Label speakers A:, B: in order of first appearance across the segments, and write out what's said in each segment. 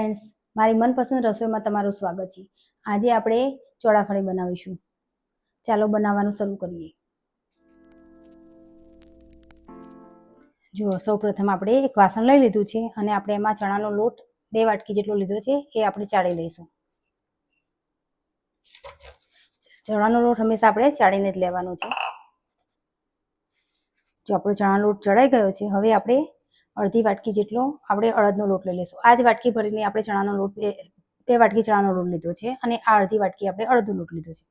A: Friends મારી મનપસંદ રસોઈમાં તમારું સ્વાગત છે. આજે આપણે ચોળાફળી બનાવીશું. ચાલો બનાવવાનું શરૂ કરીએ. જુઓ સૌ પ્રથમ આપણે એક વાસણ લઈ લીધું છે અને આપણે એમાં ચણાનો લોટ બે વાટકી જેટલો લીધો છે, એ આપણે ચાળી લઈશું. ચણાનો લોટ હંમેશા આપણે ચાળીને જ લેવાનો છે. જો આપણો ચણાનો લોટ ચડાઈ ગયો છે, હવે આપણે અડધી વાટકી જેટલો આપણે અડદનો લોટ લઈ લઈશું આ જ વાટકી ભરીને આપણે ચણાનો લોટ બે વાટકી ચણાનો લોટ લીધો છે અને આ અડધી વાટકી આપણે અડધો લોટ લીધો છે.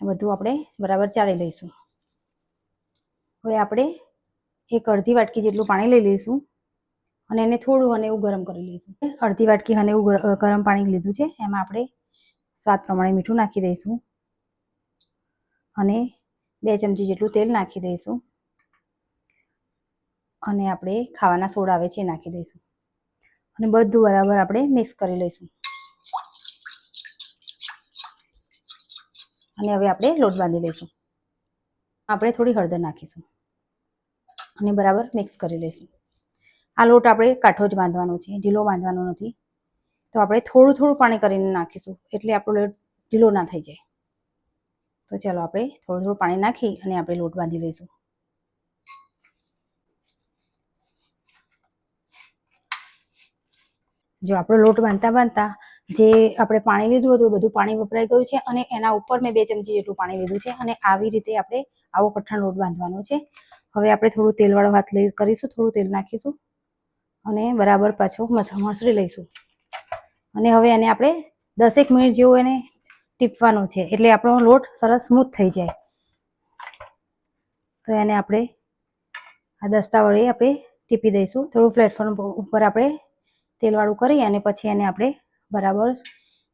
A: એ બધું આપણે બરાબર ચાળી લઈશું. હવે આપણે એક અડધી વાટકી જેટલું પાણી લઈ લઈશું અને એને થોડું અને એવું ગરમ કરી લઈશું. અડધી વાટકી અને એવું ગરમ પાણી લીધું છે, એમાં આપણે સ્વાદ પ્રમાણે મીઠું નાખી દઈશું અને બે ચમચી જેટલું તેલ નાખી દઈશું. અને આપણે ખાવાના સોડા આવે છે એ નાખી દઈશું. અને બધું બરાબર આપણે મિક્સ કરી લઈશું. અને હવે આપણે લોટ બાંધી લઈશું. આપણે થોડી હળદર નાખીશું. અને બરાબર મિક્સ કરી લઈશું. આ લોટ આપણે કાઠો જ બાંધવાનો છે, ઢીલો બાંધવાનો નથી. તો આપણે થોડું થોડું પાણી કરીને નાખીશું, એટલે આપણો લોટ ઢીલો ના થઈ જાય. તો ચાલો આપણે થોડું થોડું પાણી નાખી અને આપણે લોટ બાંધી લઈશું. જો આપણો લોટ બાંધતા બાંધતા જે આપણે પાણી લીધું હતું એ બધું પાણી વપરાઈ ગયું છે અને એના ઉપર મેં બે ચમચી જેટલું પાણી લીધું છે અને આવી રીતે આપણે આવો કઠણ લોટ બાંધવાનો છે. હવે આપણે થોડું તેલવાળો હાથ લઈ કરીશું, થોડું તેલ નાખીશું અને બરાબર પાછો મસળી લઈશું. અને હવે એને આપણે દસેક મિનિટ જેવું એને ટીપવાનું છે એટલે આપણો લોટ સરસ સ્મૂથ થઈ જાય. તો એને આપણે આ દસ્તા આપણે ટીપી દઈશું. થોડું પ્લેટફોર્મ ઉપર આપણે તેલવાળું કરી અને પછી એને આપણે બરાબર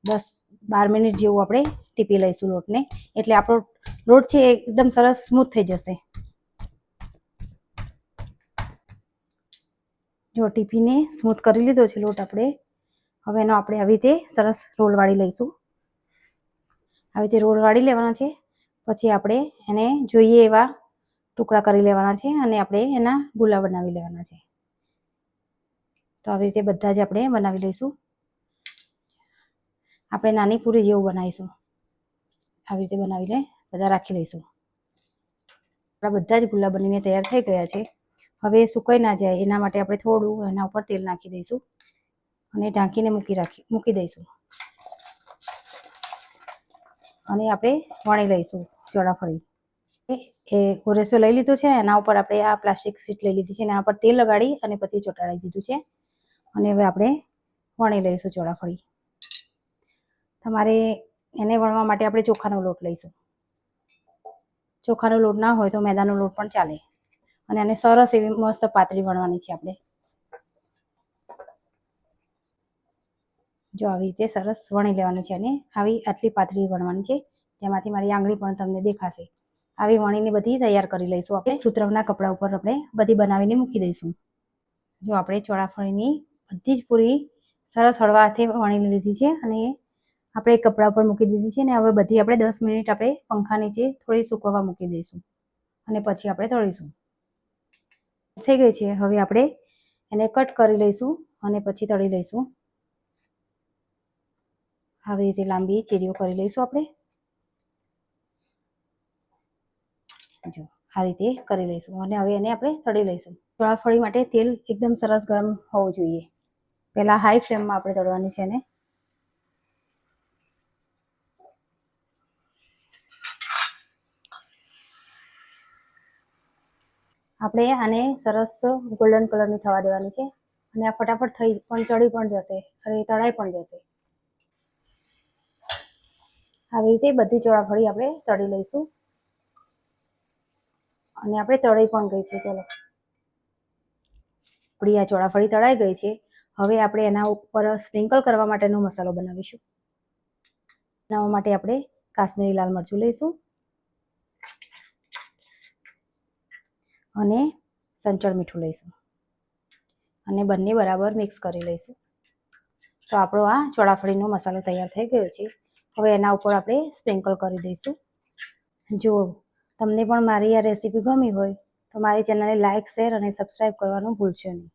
A: દસ બાર મિનિટ જેવું આપણે ટીપી લઈશું લોટને. એટલે આપણો લોટ છે એકદમ સરસ સ્મૂથ થઈ જશે. જો ટીપીને સ્મૂથ કરી લીધો છે લોટ આપણે, હવે એનો આપણે આવી રીતે સરસ રોલ વાળી લઈશું. આવી રીતે રોલ વાળી લેવાના છે, પછી આપણે એને જોઈએ એવા ટુકડા કરી લેવાના છે અને આપણે એના ગુલા બનાવી લેવાના છે. તો આવી રીતે બધા જ આપણે બનાવી લઈશું. આપણે નાની પૂરી જેવું બનાવીશું. આવી રીતે બનાવીને બધા રાખી લઈશું. આપણા બધા જ ગુલ્લા બનીને તૈયાર થઈ ગયા છે. હવે સુકાઈ ના જાય એના માટે આપણે થોડું એના ઉપર તેલ નાખી દઈશું અને ઢાંકીને મૂકી રાખી, મૂકી દઈશું. અને આપણે વણી લઈશું ચોળાફળી. એ ઓરેસો લઈ લીધું છે, એના ઉપર આપણે આ પ્લાસ્ટિક સીટ લઈ લીધી છે એના ઉપર તેલ લગાડી અને પછી ચોટાડી દીધું છે. અને હવે આપણે વણી લઈશું ચોળાફળી. તમારે એને વણવા માટે આપણે ચોખાનો લોટ લઈશું. ચોખાનો લોટ ના હોય તો મેદાનો લોટ પણ ચાલે. અને આને સરસ એવી મસ્ત પાતળી વણવાની છે આપણે. જો આવી રીતે સરસ વણી લેવાની છે અને આવી આટલી પાતળી વણવાની છે, જેમાંથી મારી આંગળી પણ તમને દેખાશે. આવી વણીને બધી તૈયાર કરી લઈશું આપણે. સૂત્રવના કપડા ઉપર આપણે બધી બનાવીને મૂકી દઈશું. જો આપણે ચોળાફળીની બધી જ પૂરી સરસ હળવા હાથે વણી લીધી છે અને આપણે કપડા ઉપર મૂકી દીધી છે અને હવે બધી આપણે દસ મિનિટ આપણે પંખા નીચે થોડી સૂકવવા મૂકી દઈશું અને પછી આપણે તળીશું. થઈ ગઈ છે. હવે આપણે એને કટ કરી લઈશું અને પછી તળી લઈશું. આવી રીતે લાંબી ચીરીઓ કરી લઈશું આપણે. જો, આ રીતે કરી લઈશું અને હવે એને આપણે તળી લઈશું. ચોળાફળી માટે તેલ એકદમ સરસ ગરમ હોવું જોઈએ. પહેલાં હાઈ ફ્લેમમાં આપણે તળવાની છે એને. આપણે આને સરસ ગોલ્ડન કલરની થવા દેવાની છે. અને આ ફટાફટ થઈ પણ ચડી પણ જશે અને તળાઈ પણ જશે. આવી રીતે બધી ચોળાફળી આપણે તળી લઈશું. અને આપણે તળાઈ પણ ગઈ છે, ચલો. આપણી આ ચોળાફળી તળાઈ ગઈ છે. હવે આપણે એના ઉપર સ્પ્રિંકલ કરવા માટેનો મસાલો બનાવીશું. બનાવવા માટે આપણે કાશ્મીરી લાલ મરચું લઈશું. અને સંચળ મીઠું લઈશું. અને બંને બરાબર મિક્સ કરી લઈશું. તો આપણો આ ચોળાફળીનો મસાલો તૈયાર થઈ ગયો છે. હવે એના ઉપર આપણે સ્પ્રિંકલ કરી દઈશું. જો તમને પણ મારી આ રેસીપી ગમી હોય તો મારી ચેનલને લાઇક શેર અને સબસ્ક્રાઈબ કરવાનું ભૂલશો નહીં.